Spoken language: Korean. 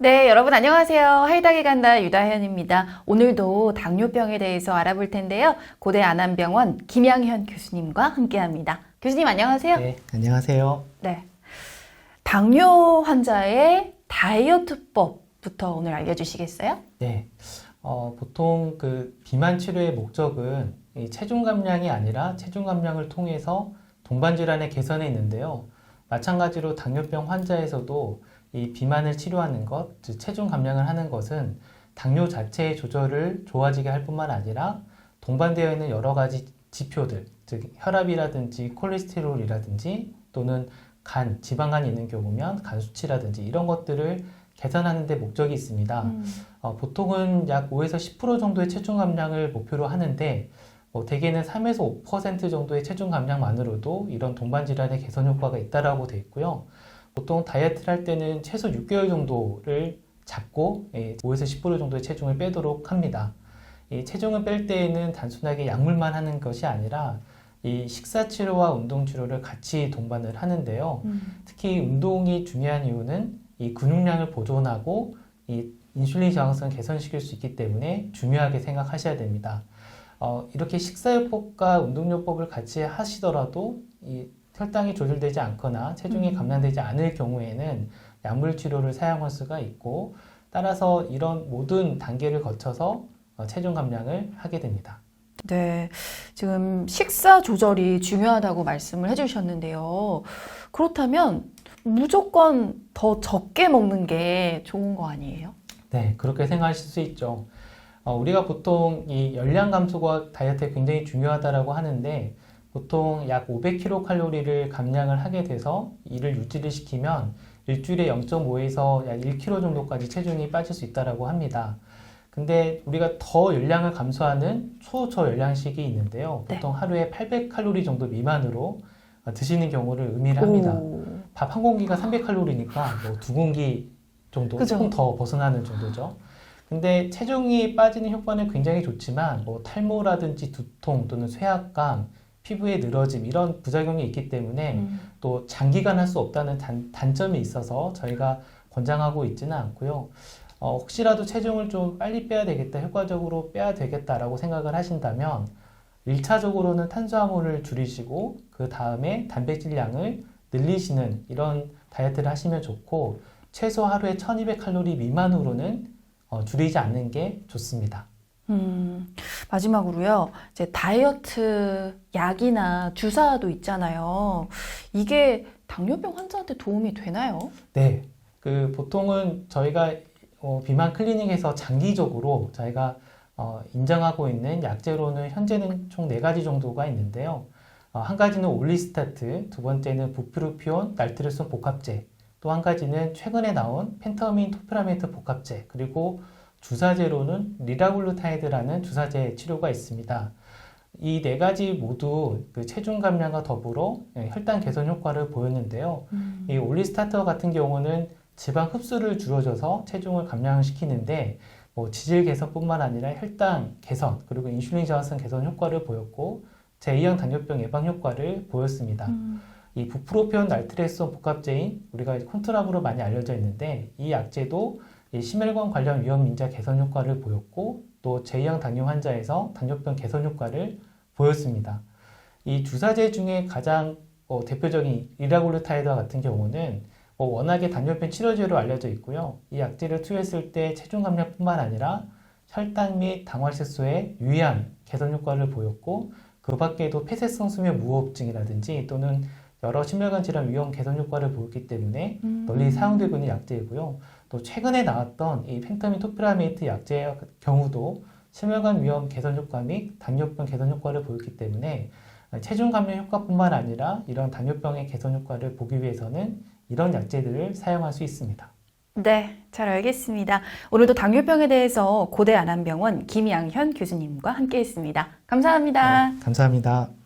네, 여러분 안녕하세요. 하이닥에 간다 유다현입니다. 오늘도 당뇨병에 대해서 알아볼 텐데요. 고대 안암병원 김양현 교수님과 함께합니다. 교수님 안녕하세요. 네, 안녕하세요. 네. 당뇨 환자의 다이어트법부터 오늘 알려주시겠어요? 네, 어, 보통 그 비만 치료의 목적은 이 체중 감량이 아니라 체중 감량을 통해서 동반 질환의 개선에 있는데요. 마찬가지로 당뇨병 환자에서도 이 비만을 치료하는 것, 즉 체중 감량을 하는 것은 당뇨 자체의 조절을 좋아지게 할 뿐만 아니라 동반되어 있는 여러 가지 지표들, 즉 혈압이라든지 콜레스테롤이라든지 또는 간, 지방간이 있는 경우면 간 수치라든지 이런 것들을 개선하는 데 목적이 있습니다. 음, 어, 보통은 약 5에서 10% 정도의 체중 감량을 목표로 하는데 뭐 대개는 3에서 5% 정도의 체중 감량만으로도 이런 동반 질환의 개선 효과가 있다라고 돼 있고요. 보통 다이어트를 할 때는 최소 6개월 정도를 잡고 예, 5에서 10% 정도의 체중을 빼도록 합니다. 이 체중을 뺄 때에는 단순하게 약물만 하는 것이 아니라 이 식사 치료와 운동 치료를 같이 동반을 하는데요. 음, 특히 운동이 중요한 이유는 이 근육량을 보존하고 이 인슐린 저항성을 개선시킬 수 있기 때문에 중요하게 생각하셔야 됩니다. 어, 이렇게 식사요법과 운동요법을 같이 하시더라도 이 혈당이 조절되지 않거나 체중이 음. 감량되지 않을 경우에는 약물 치료를 사용할 수가 있고 따라서 이런 모든 단계를 거쳐서 어, 체중 감량을 하게 됩니다. 네. 지금 식사 조절이 중요하다고 말씀을 해주셨는데요. 그렇다면 무조건 더 적게 먹는 게 좋은 거 아니에요? 네, 그렇게 생각하실 수 있죠. 어, 우리가 보통 이 열량 감소가 다이어트에 굉장히 중요하다라고 하는데 보통 약 500kcal를 감량을 하게 돼서 이를 유지를 시키면 일주일에 0.5에서 약 1kg 정도까지 체중이 빠질 수 있다라고 합니다. 근데 우리가 더 열량을 감소하는 초저열량식이 있는데요. 네. 보통 하루에 800칼로리 정도 미만으로 어, 드시는 경우를 의미를 합니다. 오. 밥한 공기가 300칼로리니까 뭐 두 공기 정도. 조금 더 벗어나는 정도죠. 근데 체중이 빠지는 효과는 굉장히 좋지만 뭐 탈모라든지 두통 또는 쇠약감, 피부의 늘어짐 이런 부작용이 있기 때문에 음, 또 장기간 할 수 없다는 단, 단점이 있어서 저희가 권장하고 있지는 않고요. 어, 혹시라도 체중을 좀 빨리 빼야 되겠다, 효과적으로 빼야 되겠다라고 생각을 하신다면 1차적으로는 탄수화물을 줄이시고 그 다음에 단백질량을 늘리시는 이런 다이어트를 하시면 좋고 최소 하루에 1200칼로리 미만으로는 어, 줄이지 않는 게 좋습니다. 음, 마지막으로요. 이제 다이어트 약이나 주사도 있잖아요. 이게 당뇨병 환자한테 도움이 되나요? 네, 그 보통은 저희가 어, 비만 클리닉에서 장기적으로 저희가 어, 인정하고 있는 약제로는 현재는 총 네 가지 정도가 있는데요. 어, 한 가지는 올리스타트, 두 번째는 부프루피온, 날트르손 복합제, 또 한 가지는 최근에 나온 펜터민 토프라메이트 복합제, 그리고 주사제로는 리라글루타이드라는 주사제 치료가 있습니다. 이 네 가지 모두 그 체중 감량과 더불어 예, 혈당 개선 효과를 보였는데요. 음, 이 올리스타터 같은 경우는 지방 흡수를 줄여줘서 체중을 감량시키는데 뭐 지질 개선뿐만 아니라 혈당 개선 그리고 인슐린 저항성 개선 효과를 보였고 제2형 당뇨병 예방 효과를 보였습니다. 음, 이 부프로피온 날트레손 복합제인 우리가 콘트랍으로 많이 알려져 있는데 이 약제도 이 심혈관 관련 위험 인자 개선 효과를 보였고 또 제2형 당뇨 환자에서 당뇨병 개선 효과를 보였습니다. 이 주사제 중에 가장 어, 대표적인 이라골루타이드와 같은 경우는 뭐 워낙에 당뇨병 치료제로 알려져 있고요. 이 약제를 투여했을 때 체중 감량뿐만 아니라 혈당 및 당화질소의 유의한 개선 효과를 보였고 그 밖에도 폐쇄성 수면 무호흡증이라든지 또는 여러 심혈관 질환 위험 개선 효과를 보였기 때문에 음. 널리 사용되고 있는 약제이고요. 또 최근에 나왔던 이 펜타민 토피라메이트 약제의 경우도 심혈관 위험 개선 효과 및 당뇨병 개선 효과를 보였기 때문에 체중 감량 효과뿐만 아니라 이런 당뇨병의 개선 효과를 보기 위해서는 이런 약제들을 사용할 수 있습니다. 네, 잘 알겠습니다. 오늘도 당뇨병에 대해서 고대 안암병원 김양현 교수님과 함께했습니다. 감사합니다. 네, 감사합니다.